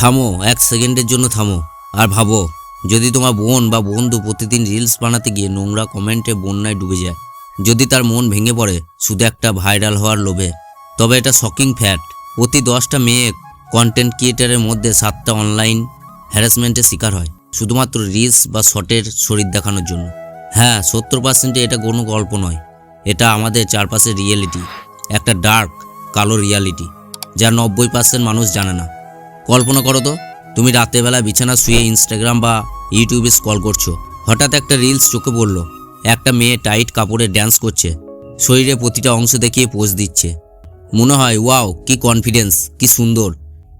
থামো, এক সেকেন্ডের জন্য থামো। আর ভাবো, যদি তোমার বোন বা বন্ধু প্রতিদিন রিলস বানাতে গিয়ে নোংরা কমেন্টে বন্যায় ডুবে যায়, যদি তার মন ভেঙে পড়ে শুধু একটা ভাইরাল হওয়ার লোভে। তবে এটা শকিং ফ্যাট প্রতি দশটা মেয়ে কন্টেন্ট ক্রিয়েটারের মধ্যে সাতটা অনলাইন হ্যারাসমেন্টের শিকার হয়, শুধুমাত্র রিলস বা শর্টের শরীর দেখানোর জন্য। হ্যাঁ সত্তর পার্সেন্টে এটা কোনো গল্প নয়, এটা আমাদের চারপাশের রিয়েলিটি একটা ডার্ক কালো রিয়ালিটি যা নব্বই পার্সেন্ট মানুষ জানে না। কল্পনা করো তো, তুমি রাতেরবেলা বিছানা শুয়ে ইনস্টাগ্রাম বা ইউটিউবে স্কল করছ। হঠাৎ একটা রিলস চোখে পড়ল। একটা মেয়ে টাইট কাপড়ে ড্যান্স করছে। শরীরে প্রতিটা অংশ দেখিয়ে পোজ দিচ্ছে। মনে হয় ওয়াও কি কনফিডেন্স কি সুন্দর।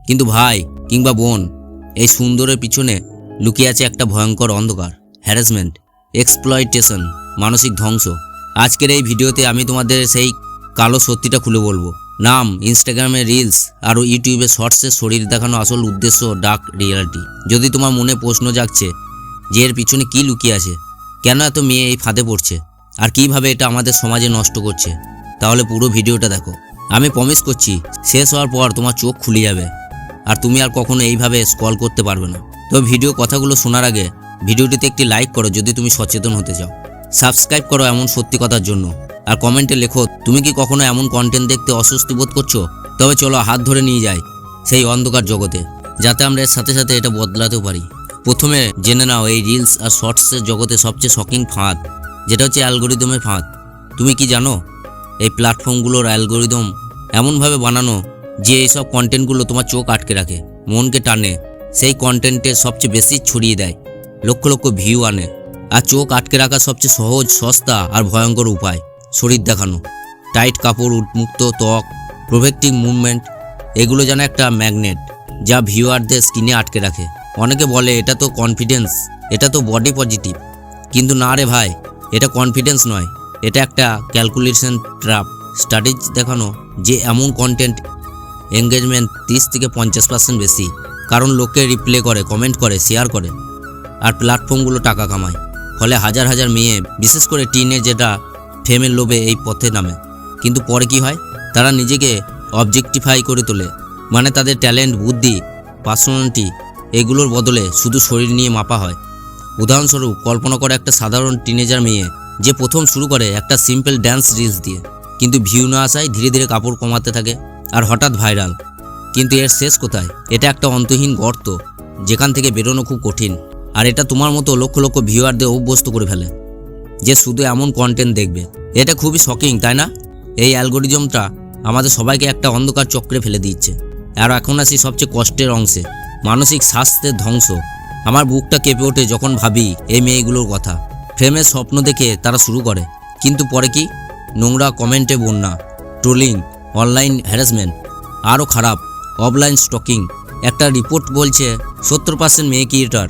কিন্তু ভাই কিংবা বোন, এই সুন্দরের পিছনে লুকিয়ে আছে একটা ভয়ঙ্কর অন্ধকার হ্যারাসমেন্ট এক্সপ্লয়টেশন মানসিক ধ্বংস। আজকের এই ভিডিওতে আমি তোমাদের সেই কালো সত্যিটা খুলে বলব। নাম ইনস্টাগ্রামে রিলস আর ইউটিউবে শর্টসের শরীর দেখানো আসল উদ্দেশ্য ডার্ক রিয়ালিটি যদি তোমার মনে প্রশ্ন জাগছে যে এর পিছনে কি লুকিয়ে আছে, কেন এত মেয়ে এই ফাঁদে পড়ছে, আর কীভাবে এটা আমাদের সমাজে নষ্ট করছে, তাহলে পুরো ভিডিওটা দেখো। আমি প্রমিস করছি, শেষ হওয়ার পর তোমার চোখ খুলে যাবে, আর তুমি আর কখনো এইভাবে স্ক্রল করতে পারবে না। তো ভিডিও কথাগুলো শোনার আগে ভিডিওটিতে একটি লাইক করো যদি তুমি সচেতন হতে চাও। সাবস্ক্রাইব করো এমন সত্যি কথার জন্য। আর কমেন্টে লেখো, তুমি কি কখনো এমন কন্টেন্ট দেখতে অস্বস্তি বোধ করছ? তবে চলো হাত ধরে নিয়ে যাই সেই অন্ধকার জগতে, যাতে আমরা এর সাথে সাথে এটা বদলাতেও পারি। প্রথমে জেনে নাও, এই রিলস আর শর্টসের জগতে সবচেয়ে শকিং ফাঁদ, যেটা হচ্ছে অ্যালগোরিদমের ফাঁদ। তুমি কি জানো, এই প্ল্যাটফর্মগুলোর অ্যালগোরিদম এমনভাবে বানানো যে এইসব কন্টেন্টগুলো তোমার চোখ আটকে রাখে, মনকে টানে, সেই কন্টেন্টের সবচেয়ে বেশি ছড়িয়ে দেয়, লক্ষ লক্ষ ভিউ আনে। আর চোখ আটকে রাখা সবচেয়ে সহজ, সস্তা আর ভয়ঙ্কর উপায়। শরীর দেখানো। টাইট কাপড়, উন্মুক্ত ত্বক প্রোভেক্টিভ মুভমেন্ট, এগুলো যেন একটা ম্যাগনেট যা ভিউয়ারদের স্কিনে আটকে রাখে। অনেকে বলে, এটা তো কনফিডেন্স এটা তো বডি পজিটিভ কিন্তু না রে ভাই, এটা কনফিডেন্স নয়। এটা একটা ক্যালকুলেশন ট্র্যাপ স্টাডিজ দেখানো যে এমন কন্টেন্ট এঙ্গেজমেন্ট তিরিশ থেকে পঞ্চাশ পার্সেন্ট বেশি। কারণ লোকে রিপ্লে করে কমেন্ট করে শেয়ার করে। আর প্ল্যাটফর্মগুলো টাকা কামায়। ফলে হাজার হাজার মেয়ে, বিশেষ করে টিনে যেটা ফেমের লোভে এই পথে নামে। কিন্তু পরে কি হয়? তারা নিজেকে অবজেক্টিফাই করে তোলে। মানে তাদের ট্যালেন্ট বুদ্ধি পার্সোনালিটি এগুলোর বদলে শুধু শরীর নিয়ে মাপা হয়। উদাহরণস্বরূপ, কল্পনা করে একটা সাধারণ টিনেজার মেয়ে, যে প্রথম শুরু করে একটা সিম্পল ড্যান্স রিলস দিয়ে। কিন্তু ভিউ না আসায় ধীরে ধীরে কাপড় কমাতে থাকে, আর হঠাৎ ভাইরাল কিন্তু এর শেষ কোথায়? এটা একটা অন্তহীন গর্ত, যেখান থেকে বেরোনো খুব কঠিন। আর এটা তোমার মতো লক্ষ লক্ষ ভিউয়ারদের অভ্যস্ত করে ফেলে। যে শুধু এমন কন্টেন্ট দেখবে। এটা খুবই শকিং তাই না? এই অ্যালগোরিজমটা আমাদের সবাইকে একটা অন্ধকার চক্রে ফেলে দিচ্ছে। আর এখন আসি সবচেয়ে কষ্টের অংশে, মানসিক স্বাস্থ্যের ধ্বংস। আমার বুকটা কেঁপে ওঠে যখন ভাবি এই মেয়েগুলোর কথা। ফ্রেমের স্বপ্ন দেখে তারা শুরু করে। কিন্তু পরে কি? নোংরা কমেন্টে বন্যা, ট্রোলিং, অনলাইন হ্যারাসমেন্ট আরও খারাপ অফলাইন স্টকিং একটা রিপোর্ট বলছে, সত্তর পার্সেন্ট মেয়ে ক্রিয়েটার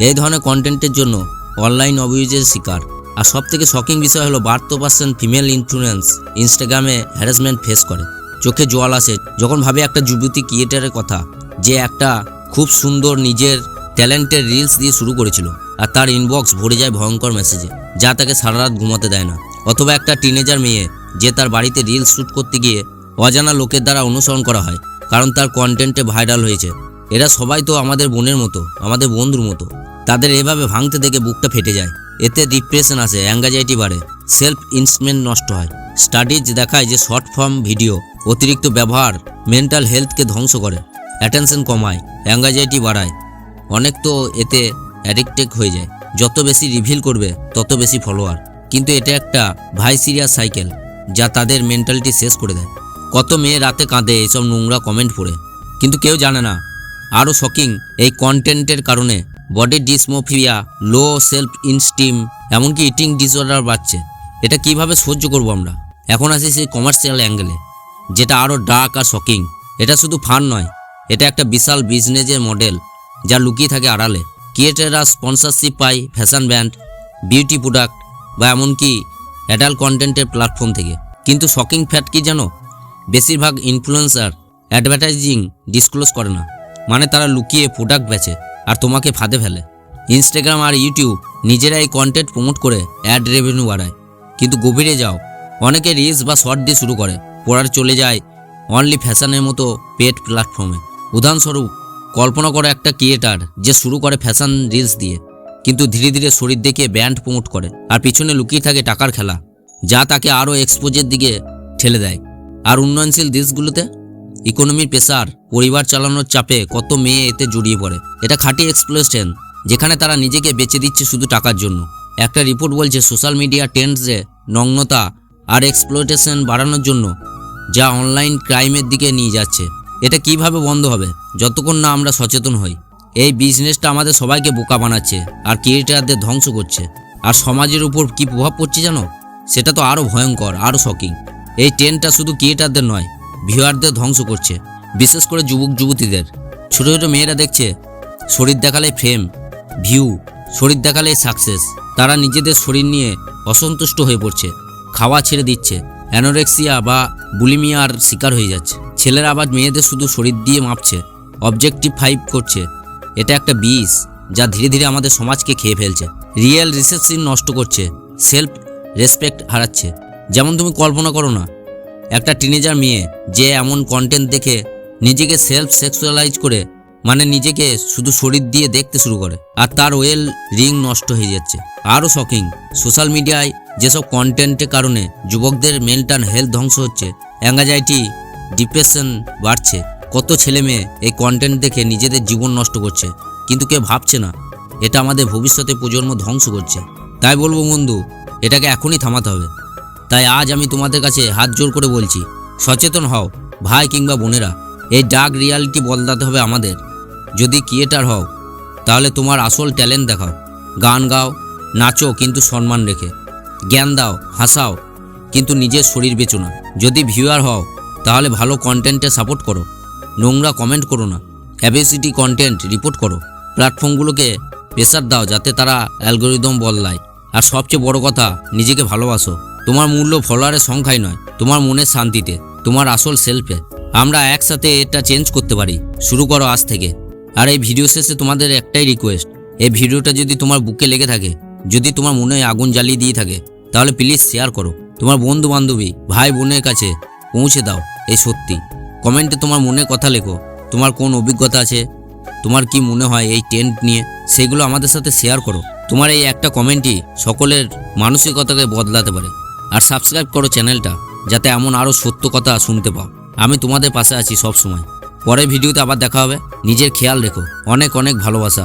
এই ধরনের কন্টেন্টের জন্য অনলাইন অভিযোগের শিকার। আর সব থেকে শকিং বিষয় হলো বাহাত্তর পার্সেন্ট ফিমেল ইনফ্লুয়েন্স ইনস্টাগ্রামে হ্যারাসমেন্ট ফেস করে। চোখে জল আসে। যখন ভাবে একটা যুবতী ক্রিয়েটারের কথা, যে একটা খুব সুন্দর নিজের ট্যালেন্টের রিলস দিয়ে শুরু করেছিল আর তার ইনবক্স ভরে যায় ভয়ঙ্কর মেসেজে যা তাকে সারা রাত ঘুমাতে দেয় না। অথবা একটা টিনেজার মেয়ে, যে তার বাড়িতে রিলস শ্যুট করতে গিয়ে অজানা লোকের দ্বারা অনুসরণ করা হয়, কারণ তার কন্টেন্টে ভাইরাল হয়েছে। এরা সবাই তো আমাদের বোনের মতো, আমাদের বন্ধুর মতো। তাদের এভাবে ভাঙতে দেখে বুকটা ফেটে যায়। এতে ডিপ্রেশন আসে অ্যাঙ্গাজাইটি বাড়ে সেলফ ইনস্টমেন্ট নষ্ট হয়। স্টাডিজ দেখায় যে শর্ট ফর্ম ভিডিও অতিরিক্ত ব্যবহার মেন্টাল হেলথকে ধ্বংস করে অ্যাটেনশন কমায় অ্যাঙ্গাজাইটি বাড়ায়। অনেক তো এতে অ্যাডিক্টেড হয়ে যায়। যত বেশি রিভিল করবে, তত বেশি ফলোয়ার কিন্তু এটা একটা ভাই সিরিয়াস সাইকেল যা তাদের মেন্টালিটি শেষ করে দেয়। কত মেয়ে রাতে কাঁদে, এসব নোংরা কমেন্ট পড়ে। কিন্তু কেউ জানে না। আরও শকিং এই কন্টেন্টের কারণে বডি ডিসমোফিয়া লো সেলফ ইনস্টিম এমনকি ইটিং ডিসঅর্ডার বাড়ছে। এটা কীভাবে সহ্য করব আমরা? এখন আসি সেই কমার্শিয়াল অ্যাঙ্গেলে যেটা আরও ডার্ক আর শকিং এটা শুধু ফান নয়, এটা একটা বিশাল বিজনেসের মডেল যা লুকিয়ে থাকে আড়ালে। ক্রিয়েটাররা স্পন্সরশিপ পায় ফ্যাশন ব্র্যান্ড বিউটি প্রোডাক্ট বা এমনকি অ্যাডাল্ট কন্টেন্টের প্ল্যাটফর্ম থেকে। কিন্তু শকিং ফ্যাট কি জানো? বেশিরভাগ ইনফ্লুয়েন্সার অ্যাডভার্টাইজিং ডিসক্লোজ করে না। মানে তারা লুকিয়ে প্রোডাক্ট বেচে। আর তোমাকে ফাঁদে ফেলে। ইনস্টাগ্রাম আর ইউটিউব নিজেরাই কন্টেন্ট প্রমোট করে অ্যাড রেভিনিউ বাড়ায়। কিন্তু গভীরে যাও, অনেকে রিলস বা শর্ট দিয়ে শুরু করে। পড়ার চলে যায় অনলি ফ্যাশনের মতো পেড প্ল্যাটফর্মে উদাহরণস্বরূপ, কল্পনা করো একটা ক্রিয়েটার যে শুরু করে ফ্যাশন রিলস দিয়ে, কিন্তু ধীরে ধীরে শরীর দেখে ব্যান্ড প্রমোট করে আর পিছনে লুকিয়ে থাকে টাকার খেলা, যা তাকে আরও এক্সপোজের দিকে ঠেলে দেয়। আর উন্নয়নশীল দেশগুলোতে ইকোনমির প্রেসার, পরিবার চালানোর চাপে কত মেয়ে এতে জড়িয়ে পড়ে। এটা খাঁটি এক্সপ্লোশন যেখানে তারা নিজেকে বেচে দিচ্ছে শুধু টাকার জন্য। একটা রিপোর্ট বলছে সোশ্যাল মিডিয়া ট্রেন্ডসে নগ্নতা আর এক্সপ্লোটেশন বাড়ানোর জন্য যা অনলাইন ক্রাইমের দিকে নিয়ে যাচ্ছে। এটা কীভাবে বন্ধ হবে? যতক্ষণ না আমরা সচেতন হই। এই বিজনেসটা আমাদের সবাইকে বোকা বানাচ্ছে আর ক্রিয়েটারদের ধ্বংস করছে। আর সমাজের উপর কি প্রভাব পড়ছে জানো? সেটা তো আরও ভয়ঙ্কর আরও শকিং এই ট্রেনটা শুধু ক্রিয়েটারদের নয় ভিউয়ারদের ধ্বংস করছে, বিশেষ করে যুবক যুবতীদের। ছোটো ছোটো মেয়েরা দেখছে, শরীর দেখালে ফ্রেম ভিউ শরীর দেখালে সাকসেস তারা নিজেদের শরীর নিয়ে অসন্তুষ্ট হয়ে পড়ছে, খাওয়া ছেড়ে দিচ্ছে অ্যানোরেক্সিয়া বা বুলিমিয়ার শিকার হয়ে যাচ্ছে। ছেলেরা আবার মেয়েদের শুধু শরীর দিয়ে মাপছে অবজেক্টিভ ফাইভ করছে। এটা একটা বিষ যা ধীরে ধীরে আমাদের সমাজকে খেয়ে ফেলছে। রিয়েল রিসেপশন নষ্ট করছে সেলফ রেসপেক্ট হারাচ্ছে। যেমন তুমি কল্পনা করো না একটা টিনেজার মেয়ে যে এমন কন্টেন্ট দেখে নিজেকে সেলফ সেক্সুয়ালাইজ করে মানে নিজেকে শুধু শরীর দিয়ে দেখতে শুরু করে। আর তার ওয়েল রিং নষ্ট হয়ে যাচ্ছে। আরও শকিং সোশ্যাল মিডিয়ায় যেসব কন্টেন্টের কারণে যুবকদের মেন্টাল হেলথ ধ্বংস হচ্ছে অ্যাংজাইটি ডিপ্রেশন বাড়ছে। কত ছেলে মেয়ে এই কন্টেন্ট দেখে নিজেদের জীবন নষ্ট করছে, কিন্তু কেউ ভাবছে না, এটা আমাদের ভবিষ্যতে প্রজন্ম ধ্বংস করছে। তাই বলব বন্ধু, এটাকে এখনই থামাতে হবে। তাই আজ আমি তোমাদের কাছে হাত জোর করে বলছি, সচেতন হও, ভাই কিংবা বোনেরা। এই ডার্ক রিয়ালিটি বদলাতে হবে আমাদের। যদি ক্রিয়েটার হও, তাহলে তোমার আসল ট্যালেন্ট দেখাও। গান গাও, নাচো, কিন্তু সম্মান রেখে। জ্ঞান দাও, হাসাও, কিন্তু নিজের শরীর বেচো না। যদি ভিউয়ার হও, তাহলে ভালো কন্টেন্টে সাপোর্ট করো। নোংরা কমেন্ট করো না। অ্যাবেসিটি কন্টেন্ট রিপোর্ট করো। প্ল্যাটফর্মগুলোকে প্রেসার দাও, যাতে তারা অ্যালগোরিদম বদলায়। আর সবচেয়ে বড় কথা, নিজেকে ভালোবাসো। তোমার মূল্য ফলোয়ারের সংখ্যায় নয়, তোমার মনের শান্তিতে, তোমার আসল সেলফে আমরা একসাথে এটা চেঞ্জ করতে পারি। শুরু করো আজ থেকে। আর এই ভিডিও শেষে তোমাদের একটাই রিকোয়েস্ট এই ভিডিওটা যদি তোমার বুকে লেগে থাকে, যদি তোমার মনে আগুন জ্বালিয়ে দিয়ে থাকে, তাহলে প্লিজ শেয়ার করো। তোমার বন্ধু বান্ধবী ভাই বোনের কাছে পৌঁছে দাও, এই সত্যি। কমেন্টে তোমার মনে কথা লেখো। তোমার কোন অভিজ্ঞতা আছে? তোমার কি মনে হয় এই টেন্ট নিয়ে? সেগুলো আমাদের সাথে শেয়ার করো। তোমার এই একটা কমেন্টই সকলের মানসিকতাকে বদলাতে পারে। আর সাবস্ক্রাইব করো চ্যানেলটা, যাতে এমন আরও সত্য কথা শুনতে পাও। আমি তোমাদের পাশে আছি সবসময়। পরের ভিডিওতে আবার দেখা হবে। নিজের খেয়াল রেখো। অনেক অনেক ভালোবাসা।